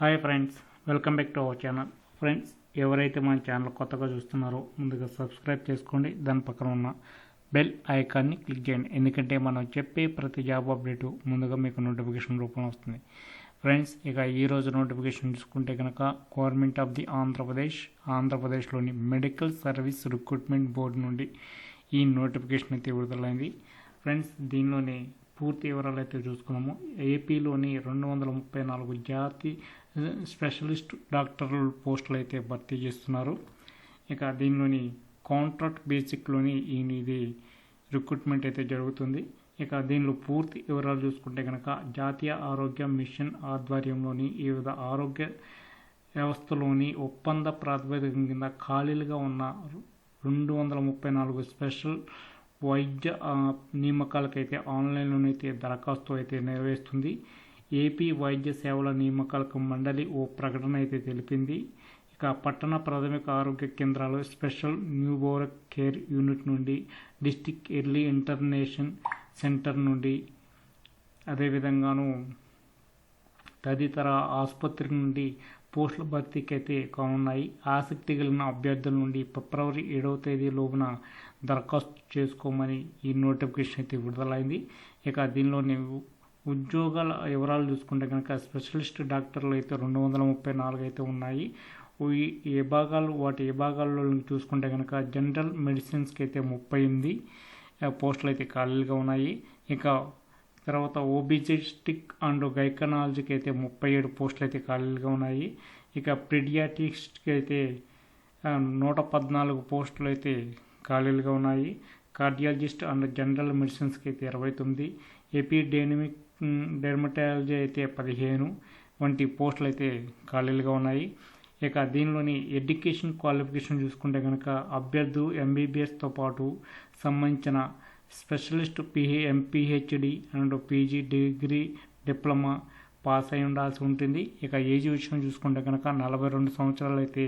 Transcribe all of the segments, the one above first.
Hi friends welcome back to our channel. Friends ఎవరైతే మన channel కొత్తగా చూస్తున్నారో ముందుగా సబ్స్క్రైబ్ చేసుకోండి దాని పక్కన ఉన్న బెల్ ఐకాన్ని క్లిక్ చేయండి. ఎందుకంటే మనం చెప్పే ప్రతి జాబ్ అప్డేటు ముందుగా మీకు నోటిఫికేషన్ రూపంలో వస్తుంది. ఫ్రెండ్స్ ఇక ఈరోజు నోటిఫికేషన్ చూసుకుంటే కనుక గవర్నమెంట్ ఆఫ్ ది ఆంధ్రప్రదేశ్ ఆంధ్రప్రదేశ్లోని మెడికల్ సర్వీస్ రిక్రూట్మెంట్ బోర్డు నుండి ఈ నోటిఫికేషన్ అయితే విడుదలైంది. ఫ్రెండ్స్ దీనిలోని పూర్తి వివరాలు అయితే చూసుకున్నాము. ఏపీలోని రెండు వందల ముప్పై నాలుగు జాతి స్పెషలిస్ట్ డాక్టర్ల పోస్టులు అయితే భర్తీ చేస్తున్నారు. ఇక దీనిలోని కాంట్రాక్ట్ బేసిక్లోని ఈ ఇది రిక్రూట్మెంట్ అయితే జరుగుతుంది. ఇక దీనిలో పూర్తి వివరాలు చూసుకుంటే కనుక జాతీయ ఆరోగ్య మిషన్ ఆధ్వర్యంలోని వివిధ ఆరోగ్య వ్యవస్థలోని ఒప్పంద ప్రాతిపదికం కింద ఖాళీలుగా ఉన్న రెండు వందల ముప్పై నాలుగు స్పెషల్ వైద్య నియామకాలకైతే ఆన్లైన్లోనైతే దరఖాస్తు అయితే నెరవేరుస్తుంది. ఏపీ వైద్య సేవల నియామకాలకు మండలి ఓ ప్రకటన అయితే తెలిపింది. ఇక పట్టణ ప్రాథమిక ఆరోగ్య కేంద్రాలు స్పెషల్ న్యూబోర్ కేర్ యూనిట్ నుండి డిస్టిక్ ఎర్లీ ఇంటర్నేషన్ సెంటర్ నుండి అదేవిధంగాను తదితర ఆసుపత్రి నుండి పోస్టుల భర్తీకి అయితే కానున్నాయి. ఆసక్తి కలిగిన అభ్యర్థుల నుండి ఫిబ్రవరి ఏడవ తేదీ లోపున దరఖాస్తు చేసుకోమని ఈ నోటిఫికేషన్ అయితే విడుదలైంది. ఇక దీనిలోని ఉద్యోగాల వివరాలు చూసుకుంటే కనుక స్పెషలిస్ట్ డాక్టర్లు అయితే రెండు వందల ముప్పై నాలుగు అయితే ఉన్నాయి. ఈ ఏ భాగాలు వాటి ఏ భాగాల్లో చూసుకుంటే కనుక జనరల్ మెడిసిన్స్కి అయితే ముప్పై ఎనిమిది పోస్టులు అయితే ఖాళీలుగా ఉన్నాయి. ఇక తర్వాత ఓబిజెస్టిక్ అండ్ గైకనాలజీకి అయితే ముప్పై ఏడు పోస్టులు అయితే ఖాళీలుగా ఉన్నాయి. ఇక ప్రిడియాటిక్స్కి అయితే నూట పద్నాలుగు పోస్టులు అయితే ఖాళీలుగా ఉన్నాయి. కార్డియాలజిస్ట్ అండ్ జనరల్ మెడిసిన్స్కి అయితే ఇరవై తొమ్మిది. ఎపిడెమిక్ డెర్మటాలజీ అయితే పదిహేను. వంటి పోస్టులు అయితే ఖాళీలుగా ఉన్నాయి. ఇక దీనిలోని ఎడ్యుకేషన్ క్వాలిఫికేషన్ చూసుకుంటే కనుక అభ్యర్థు ఎంబీబీఎస్తో పాటు సంబంధించిన స్పెషలిస్ట్ పిహె ఎంపీహెచ్డి and PG degree diploma pass అయి ఉండాల్సి ఉంటుంది. ఇక ఏజ్ విషయం చూసుకుంటే కనుక నలభై రెండు సంవత్సరాలు అయితే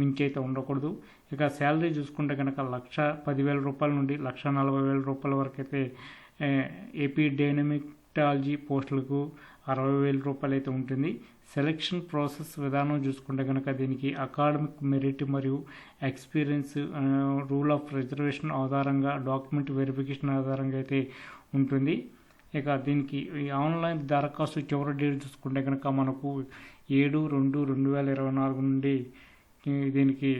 మించి అయితే ఉండకూడదు. ఇక శాలరీ చూసుకుంటే కనుక లక్ష పదివేల రూపాయల నుండి లక్ష నలభై వేల రూపాయల వరకు అయితే ఏపీ డైనమిక్టాలజీ పోస్టులకు అరవై వేల రూపాయలు అయితే ఉంటుంది. సెలక్షన్ ప్రాసెస్ విధానం చూసుకుంటే కనుక దీనికి అకాడమిక్ మెరిట్ మరియు ఎక్స్పీరియన్స్ రూల్ ఆఫ్ రిజర్వేషన్ ఆధారంగా డాక్యుమెంట్ వెరిఫికేషన్ ఆధారంగా అయితే ఉంటుంది. ఇక దీనికి ఆన్లైన్ దరఖాస్తు చివరి డేట్ చూసుకుంటే కనుక మనకు ఏడు రెండు రెండు వేల ఇరవై నాలుగు నుండి దీనికి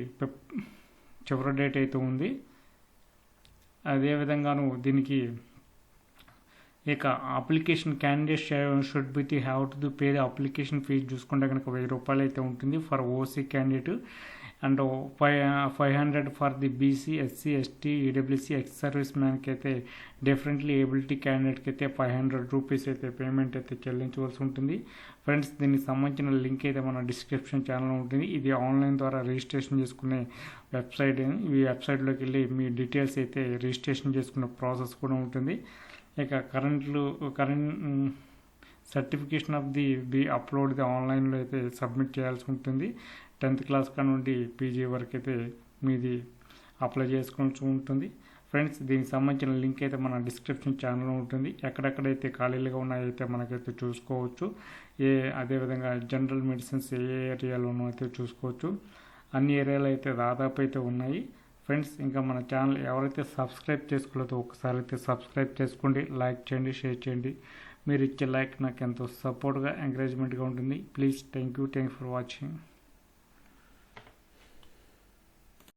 చివరి డేట్ అయితే ఉంది. అదేవిధంగాను దీనికి ఇక application candidate should be the have to pay the application fee. చూసుకుంటే కనుక వెయ్యి రూపాయలు అయితే ఉంటుంది for OC candidate. And five five hundred for the BC SC ST EWS ex service మ్యాన్కి అయితే డిఫరెంట్లీ ఏబిలిటీ క్యాండిడేట్కి అయితే ఫైవ్ హండ్రెడ్ రూపీస్ అయితే పేమెంట్ అయితే చెల్లించవలసి ఉంటుంది. ఫ్రెండ్స్ దీనికి సంబంధించిన లింక్ అయితే మన డిస్క్రిప్షన్ ఛానల్ ఉంటుంది. ఇది ఆన్లైన్ ద్వారా రిజిస్ట్రేషన్ చేసుకునే వెబ్సైట్. ఈ వెబ్సైట్లోకి వెళ్ళి మీ డీటెయిల్స్ అయితే రిజిస్ట్రేషన్ చేసుకునే ప్రాసెస్ కూడా ఉంటుంది. ఇక కరెంట్లు current certification of the be upload the ఆన్లైన్లో అయితే సబ్మిట్ చేయాల్సి ఉంటుంది. టెన్త్ క్లాస్ కా నుండి పీజీ వరకు అయితే మీది అప్లై చేసుకోవాల్సి ఉంటుంది. ఫ్రెండ్స్ దీనికి సంబంధించిన లింక్ అయితే మన డిస్క్రిప్షన్ ఛానల్లో ఉంటుంది. ఎక్కడెక్కడైతే ఖాళీలుగా ఉన్నాయో అయితే మనకైతే చూసుకోవచ్చు. ఏ అదేవిధంగా జనరల్ మెడిసిన్స్ ఏ ఏరియాలోనూ అయితే చూసుకోవచ్చు. అన్ని ఏరియాలో అయితే దాదాపు అయితే ఉన్నాయి. ఫ్రెండ్స్ ఇంకా మన ఛానల్ ఎవరైతే సబ్స్క్రైబ్ చేసుకోలేదో ఒకసారి అయితే సబ్స్క్రైబ్ చేసుకోండి లైక్ చేయండి షేర్ చేయండి. మీరు ఇచ్చే లైక్ నాకు ఎంతో సపోర్ట్గా ఎంకరేజ్మెంట్గా ఉంటుంది. Please thank you thank for watching.